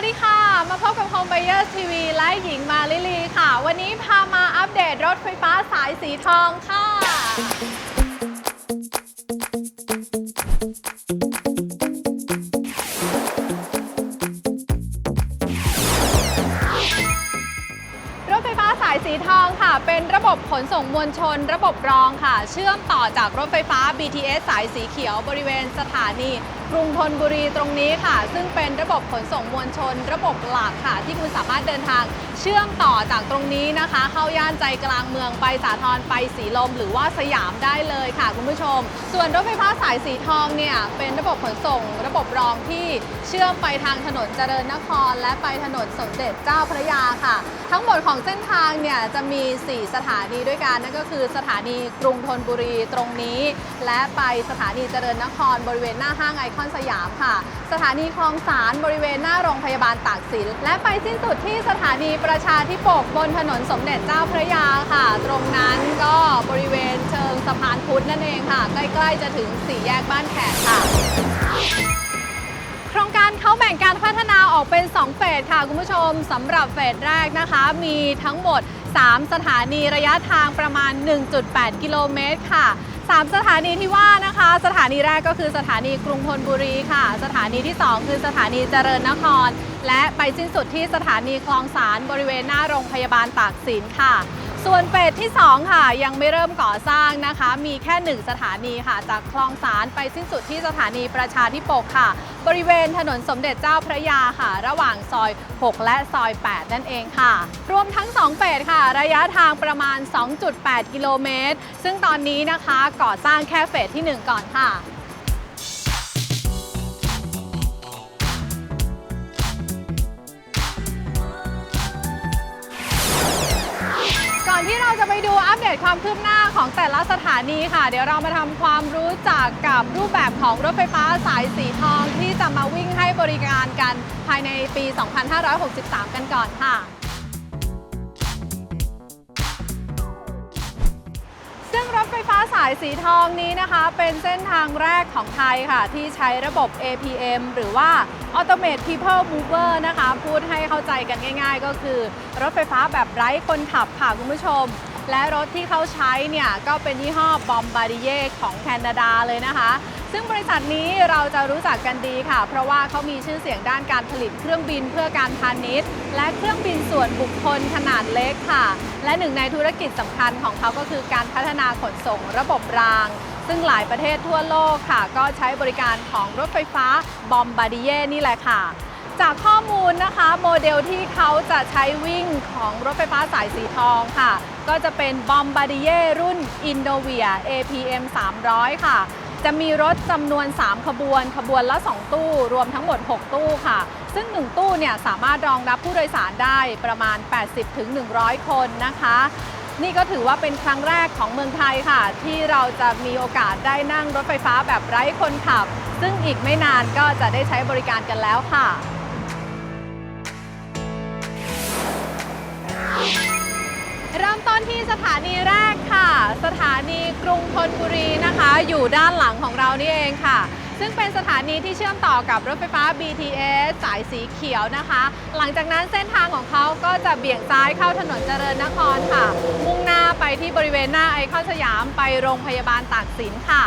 วัสดีค่ะ มาพบกับ Home Buyer TV และหญิงมาลิลีค่ะ วันนี้พามาอัปเดตรถไฟฟ้าสายสีทองค่ะ รถไฟฟ้าสายสีทองค่ะ เป็นระบบขนส่งมวลชน ระบบรองค่ะ เชื่อมต่อจากรถไฟฟ้า BTS สายสีเขียวบริเวณสถานี กรุงธนบุรีตรงนี้ค่ะ ซึ่งเป็นระบบขนส่งมวลชน ระบบหลักค่ะ ที่คุณสามารถเดินทางเชื่อมต่อจากตรงนี้นะคะ เข้าย่านใจกลางเมืองไปสาทรไปสีลม หรือว่าสยามได้เลยค่ะคุณผู้ชม ส่วนรถไฟฟ้าสายสีทองเนี่ยเป็นระบบขนส่ง ระบบรองที่เชื่อมไปทางถนนเจริญนคร และไปถนนสมเด็จเจ้าพระยาค่ะ ทั้งหมดของเส้นทางเนี่ยจะมี 4 สถานีด้วยกันนั่นก็คือสถานีกรุงธนบุรีตรงนี้ และไปสถานีเจริญนครบริเวณหน้าห้างไอคอนสยามค่ะ สถานีคลองสารบริเวณหน้าโรงพยาบาลตากสิน และไปสิ้นสุดที่สถานีประชาธิปกบนถนนสมเด็จเจ้าพระยาค่ะ ตรงนั้นก็บริเวณเชิงสะพานพุทธนั่นเองค่ะ ใกล้ๆจะถึงสี่แยกบ้านแขกค่ะโครงการเขาแบ่งการพัฒนาออกเป็น 2 เฟสค่ะ คุณผู้ชมสำหรับเฟสแรกนะคะ มีทั้งหมด 3 สถานีระยะทางประมาณ 1.8 กิโลเมตรค่ะ 3 สถานีที่ว่านะคะ สถานีแรกก็คือสถานีกรุงธนบุรีค่ะ สถานีที่ 2 คือสถานีเจริญนคร และไปสิ้นสุดที่สถานีคลองสารบริเวณหน้าโรงพยาบาลตากสินค่ะ ส่วนเฟสที่ 2 ค่ะ ยังไม่เริ่มก่อสร้างนะคะ มีแค่ 1 สถานีค่ะ จากคลองสารไปสิ้นสุดที่สถานีประชาธิปกค่ะบริเวณถนนสมเด็จเจ้าพระยาค่ะ ระหว่างซอย 6 และซอย 8 นั่นเองค่ะ รวมทั้ง 2เฟสค่ะ ระยะทางประมาณ 2.8 กิโลเมตร ซึ่งตอนนี้นะคะก่อสร้างแค่เฟสที่ 1 ก่อนค่ะก่อนที่เราจะไปดูอัปเดตความคืบหน้า ของแต่ละสถานีค่ะ เดี๋ยวเรามาทำความรู้จักกับรูปแบบของรถไฟฟ้าสายสีทองที่จะมาวิ่งให้บริการกันภายในปี 2563 กันก่อนค่ะซึ่งรถไฟฟ้าสายสีทองนี้นะคะ เป็นเส้นทางแรกของไทยค่ะ ที่ใช้ระบบ APM หรือว่า Automate People Mover นะคะ พูดให้เข้าใจกันง่าย ๆ ก็คือ รถไฟฟ้าแบบไร้คนขับค่ะคุณผู้ชม และรถที่เขาใช้เนี่ยก็เป็นยี่ห้อ Bombardier ของแคนาดาเลยนะคะ ซึ่งบริษัทนี้เราจะรู้จักกันดีค่ะ เพราะว่าเขามีชื่อเสียงด้านการผลิตเครื่องบินเพื่อการพาณิชย์ และเครื่องบินส่วนบุคคลขนาดเล็กค่ะ และหนึ่งในธุรกิจสำคัญของเขาก็คือการพัฒนาขนส่งระบบราง ซึ่งหลายประเทศทั่วโลกค่ะ ก็ใช้บริการของรถไฟฟ้าบอมบาร์ดิเย่นี่แหละค่ะ จากข้อมูลนะคะโมเดลที่เขาจะใช้วิ่งของรถไฟฟ้าสายสีทองค่ะ ก็จะเป็น Bombardier รุ่น Innovia APM 300 ค่ะ จะมีรถจำนวน 3 ขบวน ขบวนละ 2 ตู้ รวมทั้งหมด 6 ตู้ค่ะ ซึ่ง 1 ตู้เนี่ยสามารถรองรับผู้โดยสารได้ประมาณ 80-100 คนนะคะ นี่ก็ถือว่าเป็นครั้งแรกของเมืองไทยค่ะ ที่เราจะมีโอกาสได้นั่งรถไฟฟ้าแบบไร้คนขับซึ่งอีกไม่นานก็จะได้ใช้บริการกันแล้วค่ะ เริ่มต้นที่สถานีแรกค่ะ สถานีกรุงธนบุรีนะคะ อยู่ด้านหลังของเรานี่เองค่ะ ซึ่งเป็นสถานีที่เชื่อมต่อกับรถไฟฟ้า BTS สายสีเขียวนะคะ หลังจากนั้นเส้นทางของเขาก็จะเบี่ยงซ้ายเข้าถนนเจริญนครค่ะ มุ่งหน้าไปที่บริเวณหน้าไอคอนสยามไปโรงพยาบาลตากสินค่ะ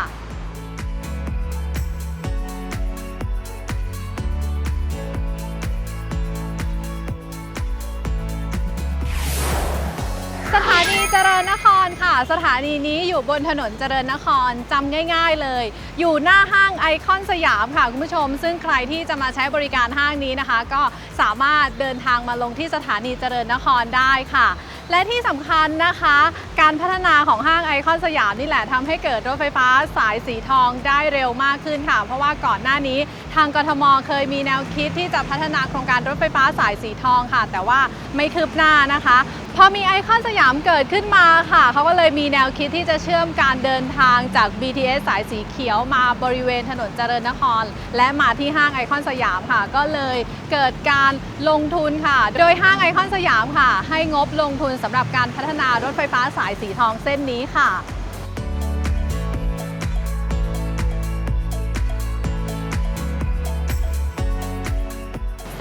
สถานีเจริญนครค่ะ สถานีนี้อยู่บนถนนเจริญนครจำง่าย ๆเลย อยู่หน้าห้างไอคอนสยามค่ะคุณผู้ชม ซึ่งใครที่จะมาใช้บริการห้างนี้นะคะ ก็สามารถเดินทางมาลงที่สถานีเจริญนครได้ค่ะ และที่สำคัญนะคะ การพัฒนาของห้างไอคอนสยามนี่แหละทำให้เกิดรถไฟฟ้าสายสีทองได้เร็วมากขึ้นค่ะ เพราะว่าก่อนหน้านี้ทางกทมเคยมีแนวคิดที่จะพัฒนาโครงการรถไฟฟ้าสายสีทองค่ะ แต่ว่าไม่คืบหน้านะคะ พอมีไอคอนสยามเกิดขึ้นมาค่ะ เขาก็เลยมีแนวคิดที่จะเชื่อมการเดินทางจาก BTS สายสีเขียวมาบริเวณถนนเจริญนคร และมาที่ห้างไอคอนสยามค่ะ ก็เลยเกิดการลงทุนค่ะ โดยห้างไอคอนสยามค่ะ ให้งบลงทุนสำหรับการพัฒนารถไฟฟ้าสายสีทองเส้นนี้ค่ะ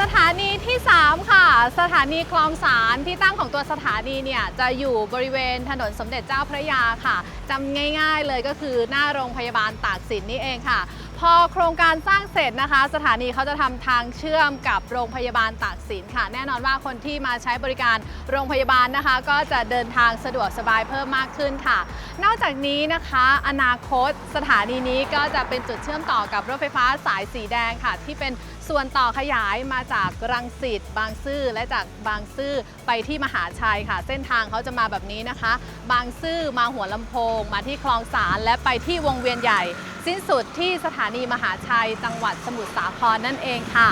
สถานีที่ 3 ค่ะ สถานีคลองสารที่ตั้งของตัวสถานีเนี่ยจะอยู่บริเวณถนนสมเด็จเจ้าพระยาค่ะจำง่าย ๆ เลยก็คือหน้าโรงพยาบาลตากสินนี่เองค่ะ พอโครงการสร้างเสร็จนะคะ สถานีเขาจะทำทางเชื่อมกับโรงพยาบาลตากสินค่ะ แน่นอนว่าคนที่มาใช้บริการโรงพยาบาลนะคะ ก็จะเดินทางสะดวกสบายเพิ่มมากขึ้นค่ะ นอกจากนี้นะคะ อนาคตสถานีนี้ก็จะเป็นจุดเชื่อมต่อกับรถไฟฟ้าสายสีแดงค่ะ ที่เป็น ส่วนต่อขยายมาจากรังสิตบางซื่อและจากบางซื่อไปที่มหาชัยค่ะ เส้นทางเขาจะมาแบบนี้นะคะ บางซื่อมาหัวลำโพง มาที่คลองสารและไปที่วงเวียนใหญ่ สิ้นสุดที่สถานีมหาชัย จังหวัดสมุทรสาครนั่นเองค่ะ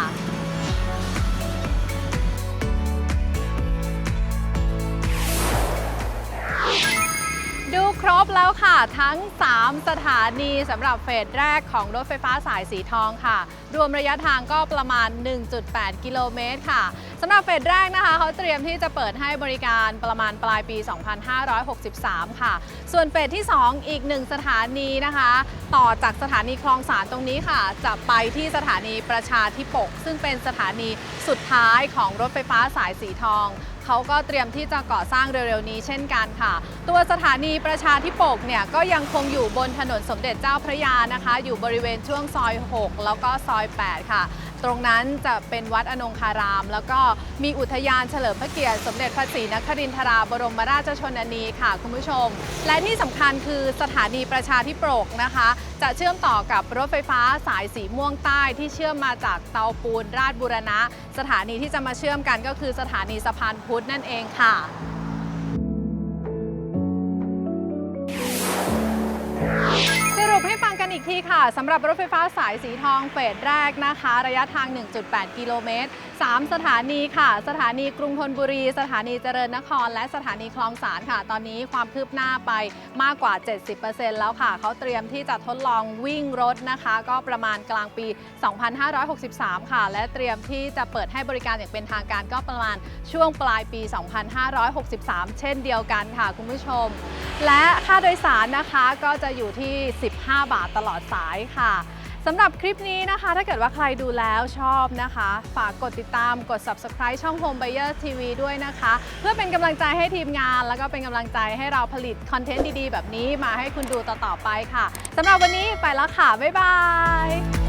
ครบแล้วค่ะ ทั้ง 3 สถานีสำหรับเฟสแรกของรถไฟฟ้าสายสีทองค่ะ รวมระยะทางก็ประมาณ 1.8 กิโลเมตรค่ะสำหรับเฟสแรกนะคะเขาเตรียมที่จะเปิดให้บริการประมาณปลายปี 2563 ค่ะ ส่วนเฟสที่ 2 อีกหนึ่งสถานีนะคะ ต่อจากสถานีคลองสารตรงนี้ค่ะ จะไปที่สถานีประชาธิปก ซึ่งเป็นสถานีสุดท้ายของรถไฟฟ้าสายสีทอง เขาก็เตรียมที่จะก่อสร้างเร็วๆนี้เช่นกันค่ะ ตัวสถานีประชาธิปกเนี่ยก็ยังคงอยู่บนถนนสมเด็จเจ้าพระยานะคะ อยู่บริเวณช่วงซอย 6 แล้วก็ซอย 8 ค่ะ ตรงนั้นจะเป็นวัดอนงคาราม แล้วก็มีอุทยานเฉลิมพระเกียรติสมเด็จพระศรีนครินทราบรมราชชนนีค่ะคุณผู้ชม และที่สำคัญคือสถานีประชาธิปรกนะคะ จะเชื่อมต่อกับรถไฟฟ้าสายสีม่วงใต้ที่เชื่อมมาจากเตาปูนราชบุรณะ สถานีที่จะมาเชื่อมกันก็คือสถานีสะพานพุทธนั่นเองค่ะสรุปให้ฟัง กันอีกทีค่ะสำหรับรถไฟฟ้าสายสีทองเฟสแรกนะคะ ระยะทาง 1.8 กิโลเมตร 3 สถานีค่ะ สถานีกรุงธนบุรี สถานีเจริญนคร และสถานีคลองสารค่ะ ตอนนี้ความคืบหน้าไปมากกว่า 70%แล้วค่ะ เขาเตรียมที่จะทดลองวิ่งรถนะคะ ก็ประมาณกลางปี 2563 ค่ะ และเตรียมที่จะเปิดให้บริการอย่างเป็นทางการก็ประมาณช่วงปลายปี 2563 เช่นเดียวกันค่ะคุณผู้ชม และค่าโดยสารนะคะก็จะอยู่ที่ 15 บาทตลอดสายค่ะสำหรับคลิปนี้นะคะ ถ้าเกิดว่าใครดูแล้วชอบนะคะ ฝากกดติดตามกด subscribe ช่อง Home Buyer TV ด้วยนะคะ เพื่อเป็นกำลังใจให้ทีมงาน แล้วก็เป็นกำลังใจให้เราผลิตคอนเทนต์ดีๆ แบบนี้มาให้คุณดูต่อๆไปค่ะสำหรับวันนี้ไปแล้วค่ะ บ๊ายบาย